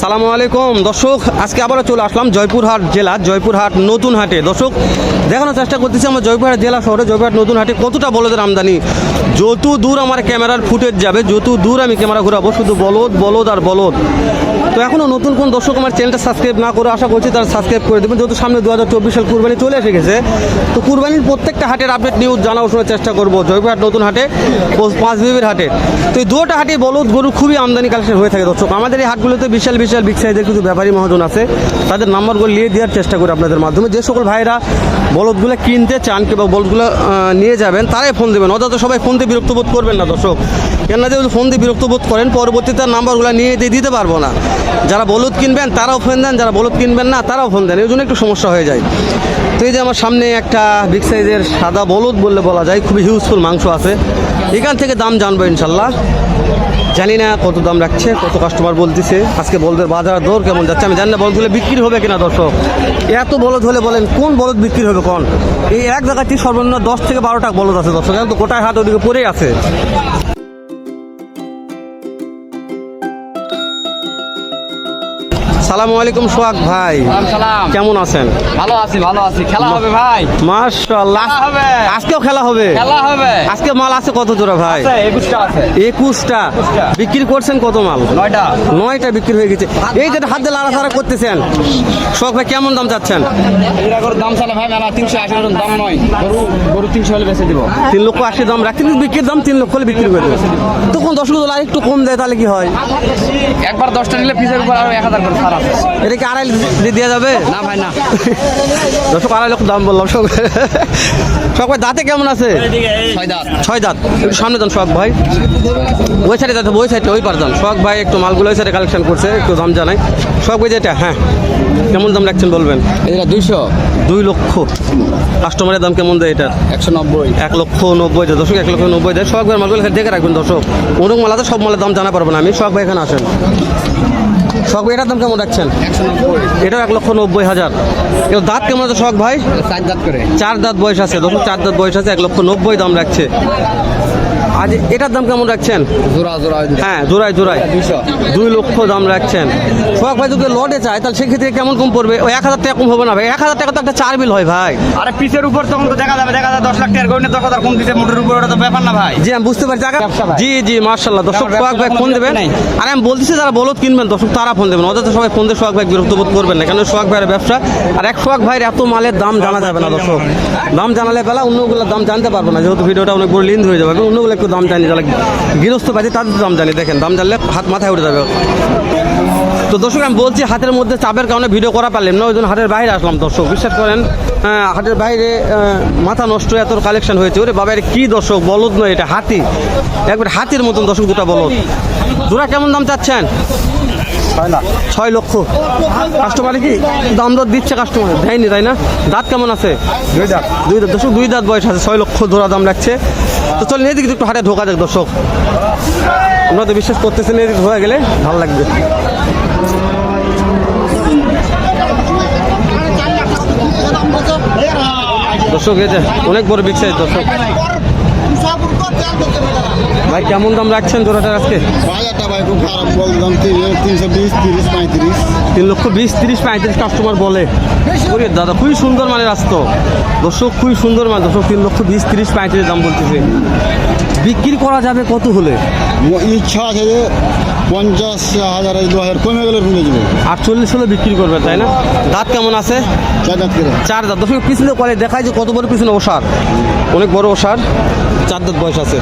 সালামু আলাইকুম। দর্শক, আজকে আবারও চলে আসলাম জয়পুরহাট জেলা, জয়পুরহাট নতুন হাটে দর্শক, দেখানোর চেষ্টা করতেছি আমরা জয়পুরহাট জেলা শহরে, জয়পুরহাট নতুন হাটে কতটা বলদের আমদানি। যত দূর আমার ক্যামেরার ফুটেজ যাবে যত দূর আমি ক্যামেরা ঘুরাবো, শুধু বলদ বলদ আর বলদ। তো এখনও নতুন কোন দর্শক আমার চ্যানেলটা সাবস্ক্রাইব না করে আশা করছি তারা সাবস্ক্রাইব করে দেবেন। যেহেতু সামনে দু হাজার চব্বিশ সাল কুরবানি চলে এসে গেছে, তো কুরবানির প্রত্যেকটা হাটের আপডেট নিউজ জানাও, শোনার চেষ্টা করব। জয়পুরহাট নতুন হাটে পাঁচ বিবির হাটে। তো এই দুটো হাটে বলদ গরু খুবই আমদানি কালেকশন হয়ে থাকে দর্শক। আমাদের এই হাটগুলোতে বিশাল বিশাল বিগ সাইজের কিছু ব্যাপারী মহাজন আছে। তাদের নাম্বারগুলো নিয়ে দেওয়ার চেষ্টা করি আপনাদের মাধ্যমে। যে সকল ভাইরা বলদগুলো কিনতে চান কিংবা বলদগুলো নিয়ে যাবেন, তারাই ফোন দেবেন। অযথা সবাই ফোন দিয়ে বিরক্ত বোধ করবেন না দর্শক। কেননা যদি ফোন দিয়ে বিরক্ত বোধ করেন তার নাম্বারগুলো নিয়ে দিয়ে দিতে পারব না। যারা বলদ কিনবেন, তারাও ফোন দেন, যারা বলদ কিনবেন না, তারাও ফোন দেন। এই জন্য একটু সমস্যা হয়ে যায়। তো এই যে আমার সামনে একটা বিগ সাইজের সাদা বলদ বললে বলা যায়, খুবই হিউজফুল মাংস আছে। এখান থেকে দাম জানব ইনশাল্লাহ। জানি না কত দাম রাখছে, কত কাস্টমার বলতেছে। আজকে বলদের বাজার দর কেমন যাচ্ছে, আমি জানি না বলদ হলে বিক্রি হবে কিনা দর্শক। এত বলদ হলে বলেন, কোন বলদ বিক্রি হবে কোন? এই এক জায়গাটি সর্বনিম্ন দশ থেকে বারোটা বলদ আছে দর্শক এখন তো গোটায় হাত ওদিকে পড়েই আছে। সালামু আলাইকুম সোহাগ ভাই। কেমন আছেন? ভালো আছি ভালো আছি। খেলা হবে ভাই। মাশাআল্লাহ। হবে। আজকেও খেলা হবে? খেলা হবে। আজকে মাল আছে কত জোড়া ভাই? একুশটা। বিক্রি করছেন কত মাল? নয়টা। নয়টা বিক্রি হয়ে গেছে। এই যে হাত দিয়ে লাড়াছাড়া করতেছেন। শখ ভাই কেমন দাম চাচ্ছেন? দাম চালে ভাই মেলা তিনশো আশি দাম নয়। গরু গরু তিনশো হলে বেঁচে দিব। তিন লক্ষ আশি দাম রাখতে কিন্তু বিক্রির দাম তিন লক্ষ হলে বিক্রি করে দেবে। তখন দশ লক্ষ একটু কম দেয় তাহলে কি হয়? একবার দশটা নিলে পিসের উপর আরও এক হাজার করে ছাড় এটা কি আড়াই দিয়ে যাবে? না ভাই না। দশ আড়াই লক্ষ দাম বললাম শখ শখ ভাই দাঁতে কেমন আছে? ছয় দাঁত। ছয় দাঁত। একটু সামনে যান শখ ভাই। ওই সাইডে যাতে ওই সাইডে ওই পার যান। শখ ভাই একটু মালগুলো ওই সাইডে কালেকশন করছে একটু দাম জানাই। শখ ভাই যেটা হ্যাঁ। কেমন দাম রাখছেন বলবেন? এটা দুইশো। দুই লক্ষ। কাস্টমারের দাম কেমন দেয় এটা একশো নব্বই। এক লক্ষ নব্বই দেয়। দর্শক এক লক্ষ নব্বই দেয়। সোহাগ ভাইয়ের মালগুলো দেখে রাখবেন দর্শক। অনেক মালাতে সব মালের দাম জানা পারব না আমি। সোহাগ ভাই এখানে আসেন। ভাই এটার দাম কেমন রাখছেন? এটা এক লক্ষ নব্বই হাজার। এবার দাঁত কেমন আছে শখ ভাই? চার দাঁত করে। চার দাঁত বয়স আছে দর্শক চার দাঁত বয়স আছে এক লক্ষ নব্বই দাম রাখছে। আজ এটার দাম কেমন রাখছেন? জোড়া জোড়া। হ্যাঁ জোড়ায় জোড়ায়। দুই লক্ষ দাম রাখছেন। সোহাগ ভাই যদি লটে চায় তাহলে সেক্ষেত্রে কেমন কম পড়বে? ওই এক হাজার টাকা কম হবে না ভাই। এক হাজার টাকা তো একটা চার বিল হয় ভাই। আরে পিসের উপর তখন তো দেখা যাবে দেখা যাবে দশ লাখ টাকার দশ হাজার কম দিতে মোটর উপর ওটা তো ব্যাপার না ভাই। জি আমি বুঝতে পারছি। জি জি মার্শাল্লাহ দর্শক সোহাগ ভাই ফোন দেবেন। আর আমি বলতেছি যারা বলদ কিনবেন দর্শক তারা ফোন দেবেন। অযথা সবাই ফোন দিয়ে সোহাগ ভাই বিরক্ত বোধ করবেন না। কেন সোহাগ ভাইয়ের ব্যবসা? আর এক সোহাগ ভাইয়ের এত মালের দাম জানা যাবে না দর্শক। দাম জানালে বেলা অন্যগুলোর দাম জানতে পারব না। যেহেতু ভিডিওটা অনেক বড় লিন্দ হয়ে যাবে আমি অন্যগুলো একটু দাম জানি যারা গৃহস্থ পাচ্ছি তাদের দাম জানি। দেখেন, দাম জানলে হাত মাথায় উঠে যাবে। তো দর্শক, আমি বলছি, হাতের মধ্যে চাপের কারণে ভিডিও করা পারলাম না, ওই জন্য হাটের বাইরে আসলাম, দর্শক। বিশ্বাস করেন হাটের বাইরে মাথা নষ্ট, এত কালেকশন হয়েছে। ওরে বাবা এটা কি দর্শক, বলদ নয় এটা, হাতি। একবার হাতির মতন দর্শক দুটা বলদ। জোড়া কেমন দাম চাচ্ছেন? ছয় লক্ষ। কাস্টমারে কি দাম দর দিচ্ছে কাস্টমার? দেয়নি তাই না? দাঁত কেমন আছে? দুই দাঁত। দুই দাঁত। দর্শক দুই দাঁত বয়স আছে ছয় লক্ষ জোড়া দাম রাখছে। তো চল এদিকে একটু হাটে ঢোকা যাক দর্শক। আমরা তো বিশ্বাস করতেছেন এদিকে ঢোকা গেলে ভালো লাগবে। দর্শক এই যে অনেক বড় বিগ সাইজ দর্শক। ভাই কেমন দাম রাখছেন জোড়াটার আজকে? বাজারটা ভাই খুব খারাপ বললাম তিনশো বিশ তিরিশ পঁয়ত্রিশ। তিন লক্ষ বিশ তিরিশ পঁয়ত্রিশ কাস্টমার বলে। ওরে দাদা খুবই সুন্দর মানের আসতো। দর্শক খুবই সুন্দর মান দর্শক তিন লক্ষ বিশ তিরিশ পঁয়ত্রিশ দাম বলতেছে। বিক্রি করা যাবে কত হলে? ইচ্ছা আছে যে পঞ্চাশ হাজার দু হাজার কমে গেলে রুমে যাব। আটচল্লিশ হলে বিক্রি করবে তাই না? দাঁত কেমন আছে? চার দাঁত চার দাঁত। দর্শক পিছনে করে দেখায় যে কত বড় পিছনে ওষার। অনেক বড় ওষার। চার দাঁত বয়স আছে।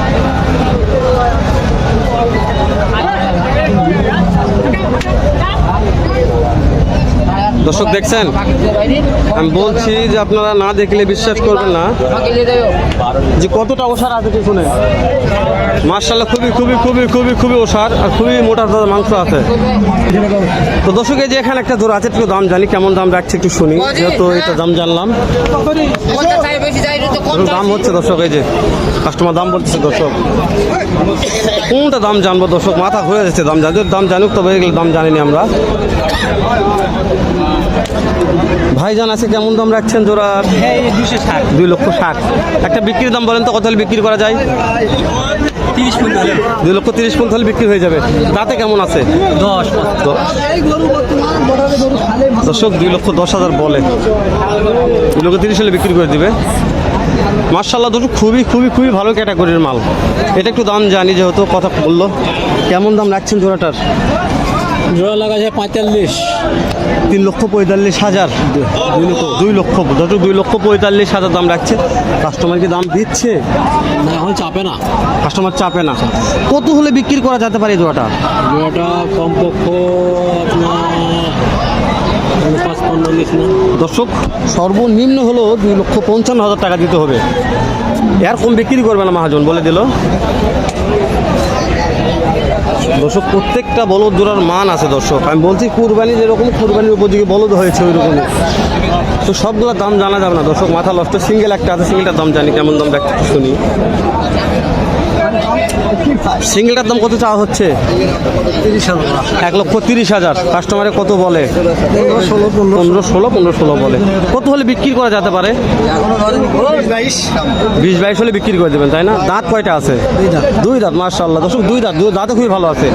দর্শক দেখছেন, আমি বলছি যে আপনারা না দেখলে বিশ্বাস করবেন না। যে কতটা ওষার আছে পিছনে। মার্শাল্লাহ খুবই খুবই খুবই খুবই খুবই ওষার আর খুবই মোটা মাংস আছে। তো দর্শক, এই যে এখানে একটা দূর আছে, একটু দাম জানি, কেমন দাম রাখছে একটু শুনি, যেহেতু এটা দাম জানলাম। দাম হচ্ছে দর্শক, এই যে কাস্টমার দাম বলতেছে দর্শক। কোনটা দাম জানব দর্শক? মাথা হয়ে যাচ্ছে, দাম জানি দাম জানুক, তবে এগুলো দাম জানিনি আমরা। ভাইজান আছে কেমন দাম রাখছেন জোড়া? দুই লক্ষ ষাট। একটা বিক্রির দাম বলেন তো কত হলে বিক্রি করা যায়? দুই লক্ষ তিরিশ পর্যন্ত হলে বিক্রি হয়ে যাবে। তাতে কেমন আছে? দশ। দর্শক দুই লক্ষ দশ হাজার বলে। দুই লক্ষ তিরিশ হলে বিক্রি করে দিবে। মার্শাল্লাহ দুটো খুবই খুবই খুবই ভালো ক্যাটাগরির মাল। এটা একটু দাম জানি যেহেতু কথা বলল। কেমন দাম রাখছেন জোড়াটার? জোড়া লাগা যায় পঁয়তাল্লিশ। তিন লক্ষ পঁয়তাল্লিশ হাজার। দুই লক্ষ। দুই লক্ষ দর্শক দুই লক্ষ পঁয়তাল্লিশ হাজার দাম রাখছে। কাস্টমার কি দাম দিচ্ছে? না এখন চাপে না। কাস্টমার চাপে না। কত হলে বিক্রি করা যেতে পারে জোড়াটা? জোড়াটা কমপক্ষ দর্শক সর্বনিম্ন হলো দুই লক্ষ পঞ্চান্ন হাজার টাকা দিতে হবে। এর কম বিক্রি করবে না মহাজন বলে দিল। দর্শক, প্রত্যেকটা বলদ জোড়ার মান আছে, দর্শক। আমি বলছি কুরবানি যেরকম, কুরবানির উপযোগী বলদ হয়েছে ওই রকমই তো সবগুলোর দাম জানা যাবে না, দর্শক, মাথা লষ্ট সিঙ্গেল একটা আছে, সিঙ্গেলটার দাম জানি, কেমন দাম দেখতে শুনি। সিঙ্গেলটার দাম কত চাওয়া হচ্ছে? এক লক্ষ তিরিশ হাজার। কাস্টমারে কত বলে? পনেরো ষোলো পনেরো ষোলো বলে। কত হলে বিক্রি করা যেতে পারে? বিশ বাইশ হলে বিক্রি করে দেবেন, তাই না? দাঁত কয়টা আছে? দুই দাঁত। মার্শাল্লাহ দর্শক, দুই দাঁত, দুই দাঁতে খুবই ভালো আছে।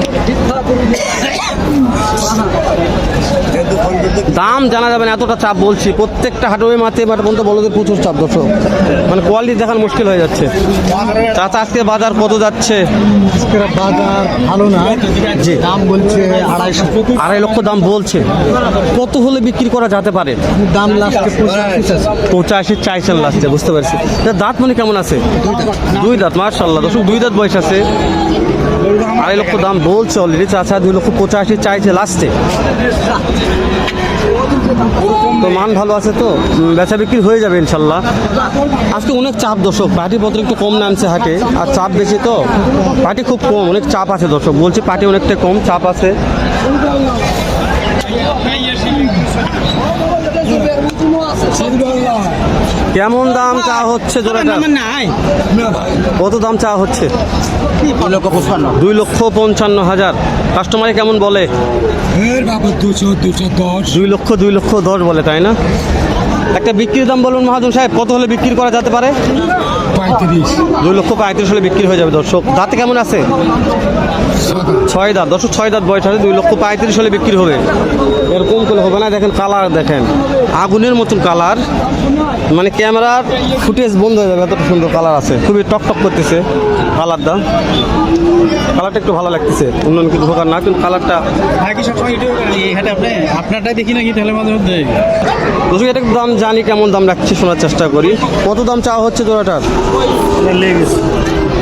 দাম জানা যাবে না এতটা চাপ বলছি। প্রত্যেকটা হাটওয়ে মাঠে মাঠে পর্যন্ত বলদের প্রচুর চাপ দর্শক। মানে কোয়ালিটি দেখার মুশকিল হয়ে যাচ্ছে। চাচা আজকে বাজার কত যাচ্ছে? বাজার ভালো না। জি। দাম বলছে আড়াইশো। আড়াই লক্ষ দাম বলছে। কত হলে বিক্রি করা যেতে পারে? দাম লাস্টে পঁচাশি চাইছেন লাস্টে বুঝতে পারছি। দাঁত মানে কেমন আছে? দুই দাঁত মার্শাল্লাহ দর্শক দুই দাঁত বয়স আছে। আড়াই লক্ষ দাম বলছে অলরেডি চাচা দুই লক্ষ পঁচাশি চাইছে লাস্টে তো মান ভালো আছে তো? বেচা বিক্রি হয়ে যাবে ইনশাল্লাহ। আজকে অনেক চাপ দর্শক পার্টি পত্র একটু কম নামছে হাটে। আর চাপ বেশি তো? পার্টি খুব কম অনেক চাপ আছে দর্শক। বলছি পার্টি অনেকটা কম চাপ আছে। কেমন দাম চা হচ্ছে কত দাম চা হচ্ছে? দুই লক্ষ পঞ্চান্ন। হাজার। কাস্টমারে কেমন বলে? দুশো দুশো দশ। দুই লক্ষ দুই লক্ষ দশ বলে তাই না? একটা বিক্রির দাম বলুন মহাজন সাহেব কত হলে বিক্রি করা যেতে পারে? পঁয়ত্রিশ। দুই লক্ষ পঁয়ত্রিশ হলে বিক্রি হয়ে যাবে দর্শক। দাঁতে কেমন আছে? ছয় দাঁত। দর্শক ছয় দাঁত বয়স আছে দুই লক্ষ পঁয়ত্রিশ হলে বিক্রি হবে। এরকম করে হবে না দেখেন কালার দেখেন। আগুনের মতন কালার। মানে ক্যামেরার ফুটেজ বন্ধ হয়ে যাবে এতটা সুন্দর কালার আছে। খুবই টক টক করতেছে কালারটা। কালারটা একটু ভালো লাগতেছে অন্য কিছু ঢোকার না কিন্তু কালারটা আপনারটাই দেখি নাকি তাহলে মাঝে মধ্যে এটা দাম জানি কেমন দাম রাখছি শোনার চেষ্টা করি। কত দাম চাওয়া হচ্ছে জোড়াটার?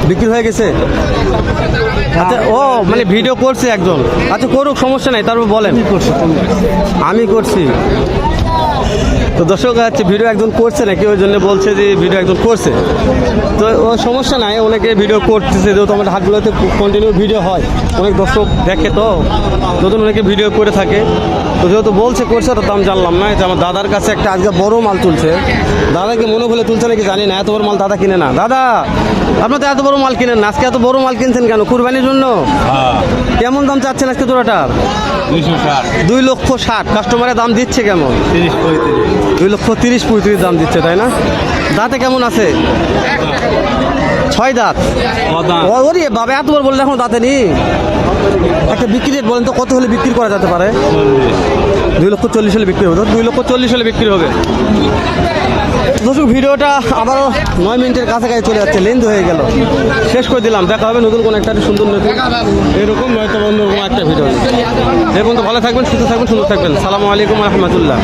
বিক্রি হয়ে গেছে? আচ্ছা ও মানে ভিডিও করছে একজন। আচ্ছা করুক সমস্যা নাই তারপর বলেন। আমি করছি। তো দর্শক হচ্ছে ভিডিও একজন করছে নাকি? ওই জন্য বলছে যে ভিডিও একজন করছে। তো সমস্যা নাই, অনেকে ভিডিও করতেছে, যেহেতু আমাদের হাটগুলোতে কন্টিনিউ ভিডিও হয়। অনেক দর্শক দেখে তো, নতুন অনেকে ভিডিও করে থাকে। তো যেহেতু বলছে করছে তো দাম জানলাম না। যে আমার দাদার কাছে একটা আজকে বড় মাল তুলছে। দাদাকে মনে হলে তুলছে নাকি জানি না এত বড় মাল দাদা কিনে না। দাদা আপনার তো এত বড় মাল কিনেন না আজকে এত বড় মাল কিনছেন কেন? কুরবানির জন্য? কেমন দাম চাচ্ছেন আজকে জোড়াটার? দুই লক্ষ ষাট। কাস্টমারের দাম দিচ্ছে কেমন? দুই লক্ষ তিরিশ পঁয়ত্রিশ দাম দিচ্ছে তাই না? দাঁতে কেমন আছে? ছয় দাঁত। ওরে বাবা এত বড় বললে এখন দাঁতে নি একটা বিক্রি রেট বলেন তো, কত হলে বিক্রি করা যেতে পারে? দুই লক্ষ চল্লিশ হলে বিক্রি হবে দুই লক্ষ চল্লিশ হলে বিক্রি হবে। দর্শক, ভিডিওটা আবারও নয় মিনিটের কাছাকাছি চলে যাচ্ছে লেন্থ হয়ে গেল। শেষ করে দিলাম, দেখা হবে নতুন কোনো একটা সুন্দর নতুন এরকম নয়তো অন্য একটা ভিডিও এই তো, ভালো থাকবেন, সুস্থ থাকবেন, সুন্দর থাকবেন। সালামু আলাইকুম রহমতুল্লাহ।